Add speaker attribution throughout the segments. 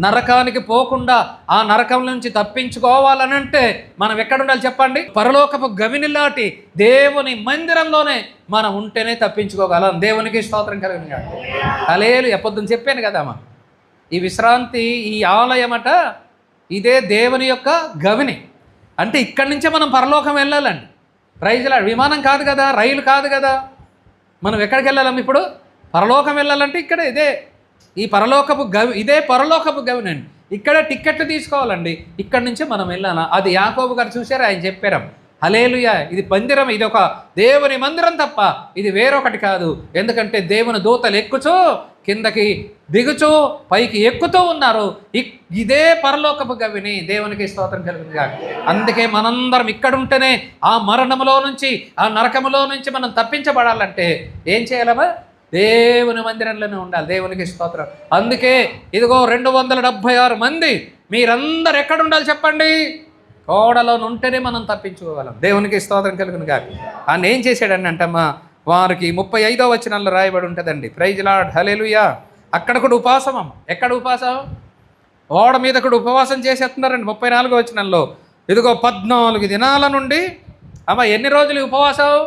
Speaker 1: నరకానికి పోకుండా ఆ నరకం నుంచి తప్పించుకోవాలని అంటే మనం ఎక్కడ ఉండాలి చెప్పండి? పరలోకపు గవినిలాటి దేవుని మందిరంలోనే మనం ఉంటేనే తప్పించుకోగలం. దేవునికి స్తోత్రం కలిగిన అలేలు ఎప్పొద్దు చెప్పాను కదమ్మా ఈ విశ్రాంతి ఈ ఆలయమట ఇదే దేవుని యొక్క గవిని. అంటే ఇక్కడి నుంచే మనం పరలోకం వెళ్ళాలండి. రైజుల విమానం కాదు కదా రైలు కాదు కదా. మనం ఎక్కడికి వెళ్ళాలం ఇప్పుడు? పరలోకం వెళ్ళాలంటే ఇక్కడ ఇదే ఈ పరలోకపు గవి ఇదే పరలోకపు గవినండి. ఇక్కడ టిక్కెట్లు తీసుకోవాలండి. ఇక్కడ నుంచే మనం వెళ్ళాలా? అది యాకోబు గారు చూశారు ఆయన చెప్పారు. హలేలుయ ఇది మందిరం ఇది ఒక దేవుని మందిరం తప్ప ఇది వేరొకటి కాదు. ఎందుకంటే దేవుని దూతలు ఎక్కుచూ కిందకి దిగుచూ పైకి ఎక్కుతూ ఉన్నారు. ఇదే పరలోకపు గవిని దేవునికి స్తోత్రం కలుగునుగా అందుకే మనందరం ఇక్కడ ఉంటేనే ఆ మరణములో నుంచి ఆ నరకములో నుంచి మనం తప్పించబడాలంటే ఏం చేయాలమ్మా? దేవుని మందిరంలోనే ఉండాలి. దేవునికి స్తోత్రం. అందుకే ఇదిగో రెండు వందల డెబ్భై ఆరు మంది మీరందరు ఎక్కడ ఉండాలి చెప్పండి? కోడలో ఉంటేనే మనం తప్పించుకోగలం. దేవునికి స్తోత్రం కలుగును కాదు ఆయన ఏం చేశాడని అంటమ్మా? వారికి ముప్పై ఐదో వచనంలో రాయబడి ఉంటుందండి. ప్రైజ్ లాడ్ హలేలుయా అక్కడ కూడా ఉపవాసం అమ్మ. ఎక్కడ ఉపవాసం? ఓడ మీద కూడా ఉపవాసం చేసేస్తున్నారండి ముప్పై నాలుగో వచనంలో. ఇదిగో పద్నాలుగు దినాల నుండి అమ్మ ఎన్ని రోజులు ఉపవాసం?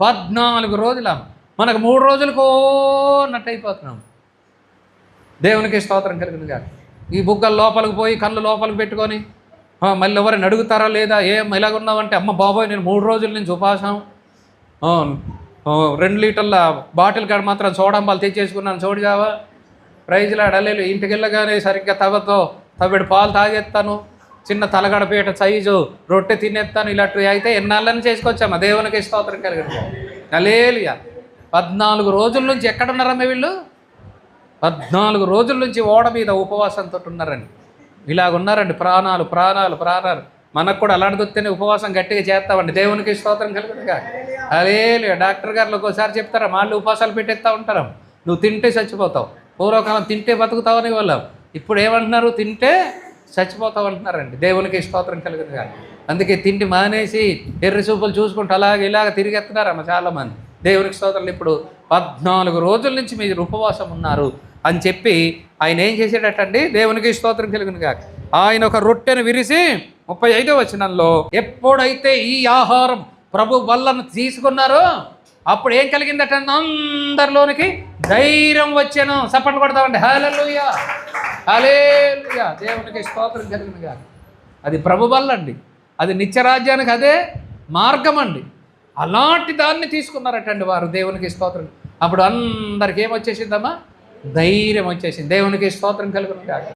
Speaker 1: పద్నాలుగు రోజులు అమ్మ. మనకు మూడు రోజులకు నట్టు అయిపోతున్నాం దేవునికి స్తోత్రం కలిగింది కాదు ఈ బుగ్గలు లోపలికి పోయి కళ్ళు లోపలికి పెట్టుకొని మళ్ళీ ఎవరైనా అడుగుతారా లేదా ఏం ఇలాగున్నావంటే అమ్మ బాబోయ్ నేను మూడు రోజుల నుంచి ఉపవాసం రెండు లీటర్ల బాటిల్ కాడ మాత్రం సోడంబాలు తెచ్చేసుకున్నాను చూడగావా ప్రైజ్లో అడలేదు ఇంటికి వెళ్ళగానే సరిగ్గా తవ్వతో తవ్వెడు పాలు తాగేస్తాను. చిన్న తలగడ పీట సైజు రొట్టె తినేస్తాను ఇలాంటివి అయితే ఎన్నాళ్ళని చేసుకొచ్చామా? దేవునికి స్తోత్రం కలిగింది అలేలుయా పద్నాలుగు రోజుల నుంచి ఎక్కడున్నారమ్మ వీళ్ళు? పద్నాలుగు రోజుల నుంచి ఓడ మీద ఉపవాసంతో ఉన్నారండి. ఇలాగున్నారండి ప్రాణాలు ప్రాణాలు ప్రాణాలు. మనకు కూడా అలాంటి వస్తేనే ఉపవాసం గట్టిగా చేస్తామండి. దేవునికి స్తోత్రం కలుగుతుందిగా. అదే డాక్టర్ గారు ఒకసారి చెప్తారా? వాళ్ళు ఉపవాసాలు పెట్టేస్తూ ఉంటారు. నువ్వు తింటే చచ్చిపోతావు. పూర్వకాలం తింటే బతుకుతావని వాళ్ళం. ఇప్పుడు ఏమంటున్నారు? తింటే చచ్చిపోతావు అంటున్నారండి. దేవునికి స్తోత్రం కలుగుతుందిగా. అందుకే తిండి మానేసి ఎర్రి చూపులు చూసుకుంటూ అలాగే ఇలాగ తిరిగెత్తున్నారమ్మ చాలామంది. దేవునికి స్తోత్రాలు. ఇప్పుడు పద్నాలుగు రోజుల నుంచి మీరు ఉపవాసం ఉన్నారు అని చెప్పి ఆయన ఏం చేసేటట్టండి? దేవునికి స్తోత్రం కలిగిన కాక ఆయన ఒక రొట్టెను విరిసి ముప్పై ఐదో వచనంలో ఎప్పుడైతే ఈ ఆహారం ప్రభు వల్లను తీసుకున్నారో అప్పుడు ఏం కలిగిందట? అందరిలోనికి ధైర్యం వచ్చాను. సపట్లు కొడతామండి హల్లెలూయా హల్లెలూయా దేవునికి స్తోత్రం కలిగిన కాక అది ప్రభు వల్ల అండి అది నిత్యరాజ్యానికి అదే మార్గం అండి అలాంటి దాన్ని తీసుకున్నారటండి వారు. దేవునికి స్తోత్రం. అప్పుడు అందరికి ఏమొచ్చేసిందమ్మా? ధైర్యం వచ్చేసింది. దేవునికి స్తోత్రం కలుగును కాక